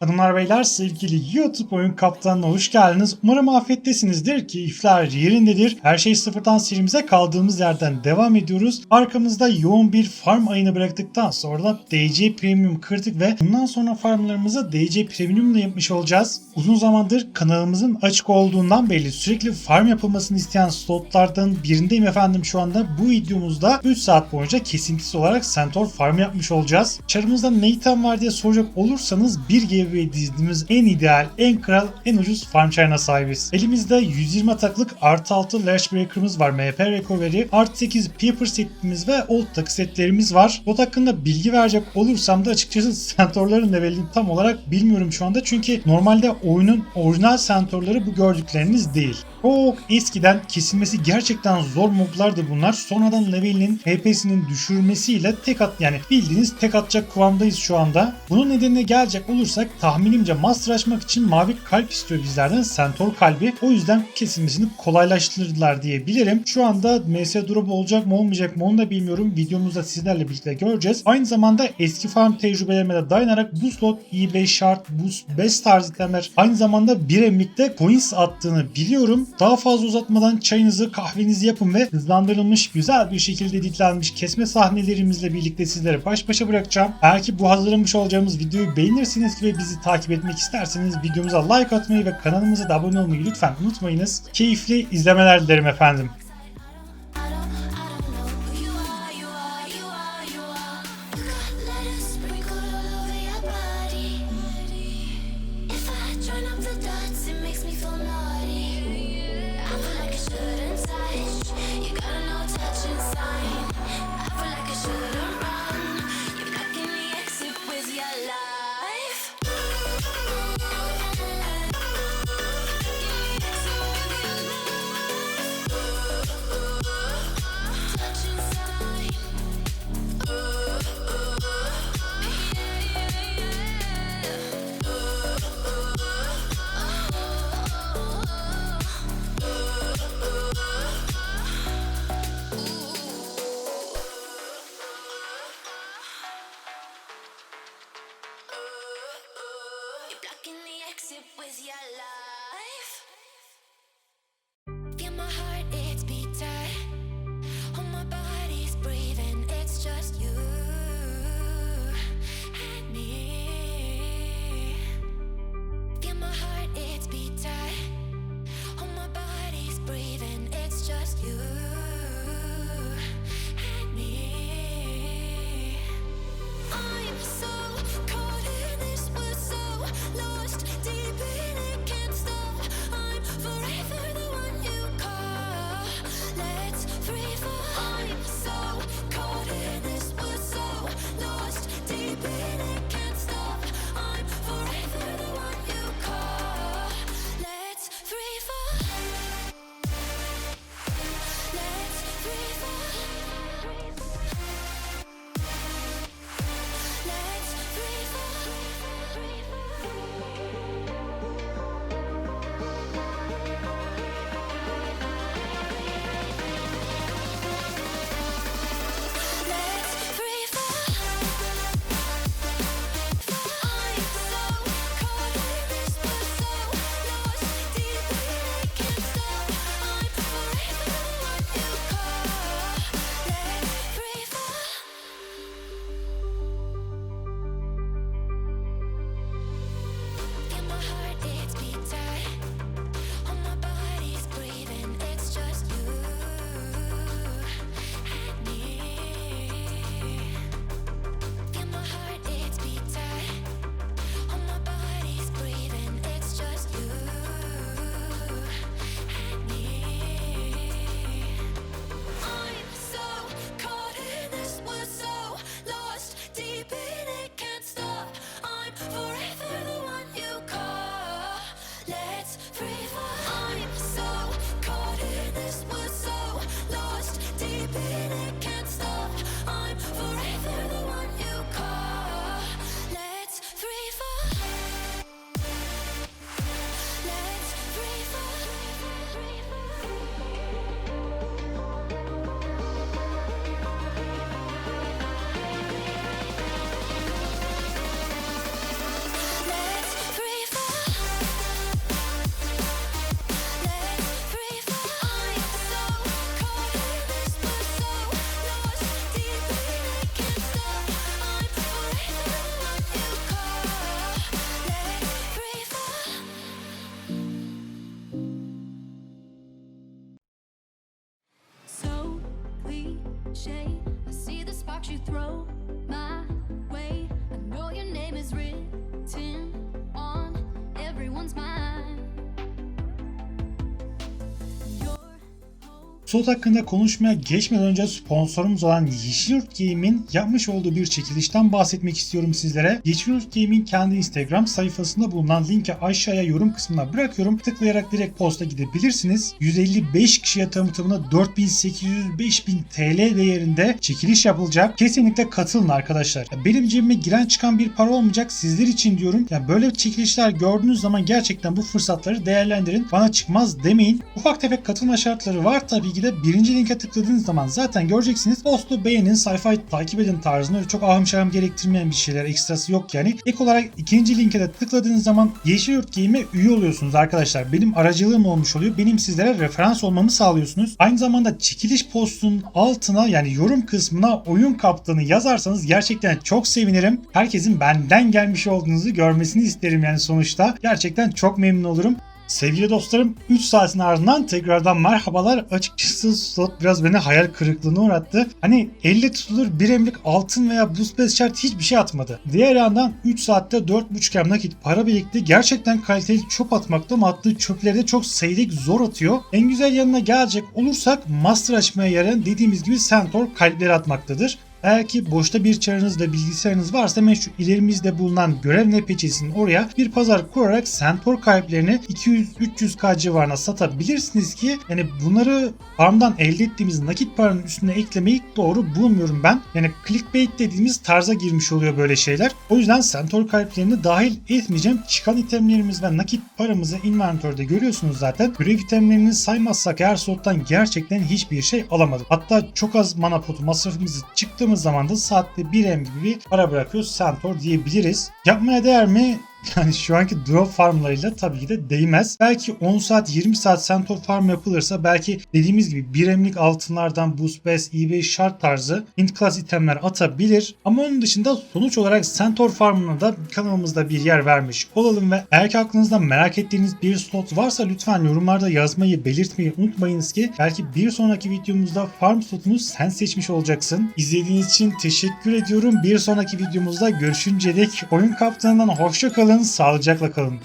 Hanımlar beyler sevgili YouTube oyun kaptanına hoş geldiniz. Umarım afiyettesinizdir, keyifler yerindedir. Her şey sıfırdan serimize kaldığımız yerden devam ediyoruz. Arkamızda yoğun bir farm ayını bıraktıktan sonra da DC Premium kırdık ve bundan sonra farmlarımızı DC Premium'la yapmış olacağız. Uzun zamandır kanalımızın açık olduğundan belli sürekli farm yapılmasını isteyen slotlardan birindeyim efendim şu anda. Bu videomuzda 3 saat boyunca kesintisiz olarak Centaur farm yapmış olacağız. Çarımızda ne item var diye soracak olursanız bir GB dizdiğimiz en ideal, en kral, en ucuz farm çarına sahibiz. Elimizde 120 ataklık artı 6 Lash Breaker'ımız var. MP Recovery, artı 8 Peeper setimiz ve Old takı setlerimiz var. Bot hakkında bilgi verecek olursam da açıkçası Centaur'ların levelini tam olarak bilmiyorum şu anda. Çünkü normalde oyunun orijinal Centaur'ları bu gördükleriniz değil. Çok eskiden kesilmesi gerçekten zor moblardı bunlar. Sonradan levelinin HP'sinin düşürmesiyle tek at yani bildiğiniz tek atacak kıvamdayız şu anda. Bunun nedenine gelecek olursak tahminimce master açmak için mavi kalp istiyor bizlerden Centaur kalbi. O yüzden kesilmesini kolaylaştırdılar diyebilirim. Şu anda MS drop olacak mı olmayacak mı onu da bilmiyorum. Videomuzda sizlerle birlikte göreceğiz. Aynı zamanda eski farm tecrübelerime de dayanarak bu slot i5 şart, boost, best tarzı itemler aynı zamanda bir emlikte coins attığını biliyorum. Daha fazla uzatmadan çayınızı kahvenizi yapın ve hızlandırılmış güzel bir şekilde editlenmiş kesme sahnelerimizle birlikte sizlere baş başa bırakacağım. Eğer ki bu hazırlamış olacağımız videoyu beğenirsiniz ve bizi takip etmek isterseniz videomuza like atmayı ve kanalımıza da abone olmayı lütfen unutmayınız. Keyifli izlemeler dilerim efendim. I see the sparks you throw Slot hakkında konuşmaya geçmeden önce sponsorumuz olan Yeşilyurt Game'in yapmış olduğu bir çekilişten bahsetmek istiyorum sizlere. Yeşilyurt Game'in kendi Instagram sayfasında bulunan linki aşağıya yorum kısmına bırakıyorum. Tıklayarak direkt posta gidebilirsiniz. 155 kişiye tanıtımına 4800-5000 TL değerinde çekiliş yapılacak. Kesinlikle katılın arkadaşlar. Benim cebime giren çıkan bir para olmayacak sizler için diyorum. Ya böyle çekilişler gördüğünüz zaman gerçekten bu fırsatları değerlendirin. Bana çıkmaz demeyin. Ufak tefek katılma şartları var tabii ki de birinci linke tıkladığınız zaman zaten göreceksiniz. Postu beğenin, sayfayı takip edin tarzında öyle çok ahım şahım gerektirmeyen bir şeyler ekstrası yok yani. Ek olarak ikinci linke de tıkladığınız zaman Yeşilyurt Game'e üye oluyorsunuz arkadaşlar. Benim aracılığım olmuş oluyor. Benim sizlere referans olmamı sağlıyorsunuz. Aynı zamanda çekiliş postunun altına yani yorum kısmına oyun kaptanı yazarsanız gerçekten çok sevinirim. Herkesin benden gelmiş olduğunuzu görmesini isterim yani sonuçta. Gerçekten çok memnun olurum. Sevgili dostlarım 3 saatin ardından tekrardan merhabalar. Açıkçası slot biraz beni hayal kırıklığına uğrattı. Hani elle tutulur bir emlik altın veya buz pes şart hiçbir şey atmadı. Diğer yandan 3 saatte 4.5 em nakit para birikti. Gerçekten kaliteli çöp atmakta ama attığı çöpleri de çok seyrik zor atıyor. En güzel yanına gelecek olursak master açmaya yarayan dediğimiz gibi Centaur kalpleri atmaktadır. Eğer ki boşta bir çarınız ve bilgisayarınız varsa şu ilerimizde bulunan görev NPC'sinin oraya bir pazar kurarak Centaur kalplerini 200-300k civarına satabilirsiniz ki yani bunları farmdan elde ettiğimiz nakit paranın üstüne eklemeyi doğru bulmuyorum ben. Yani clickbait dediğimiz tarza girmiş oluyor böyle şeyler. O yüzden Centaur kalplerini dahil etmeyeceğim. Çıkan itemlerimiz ve nakit paramızı inventörde görüyorsunuz zaten. Görev itemlerini saymazsak eğer slottan gerçekten hiçbir şey alamadık. Hatta çok az mana potu masrafımızı çıktığımız zaman da saatte 1 em gibi para bırakıyor Centaur diyebiliriz. Yapmaya değer mi? Yani şu anki drop farmlarıyla tabii ki de değmez. Belki 10 saat 20 saat Centaur farm yapılırsa belki dediğimiz gibi bir emlik altınlardan boost best, eBay şart tarzı int class itemler atabilir. Ama onun dışında sonuç olarak Centaur farmına da kanalımızda bir yer vermiş olalım ve eğer ki aklınızda merak ettiğiniz bir slot varsa lütfen yorumlarda yazmayı belirtmeyi unutmayınız ki belki bir sonraki videomuzda farm slotunu sen seçmiş olacaksın. İzlediğiniz için teşekkür ediyorum. Bir sonraki videomuzda görüşünceye dek oyun kaptanından hoşça kalın, sağlıcakla kalın.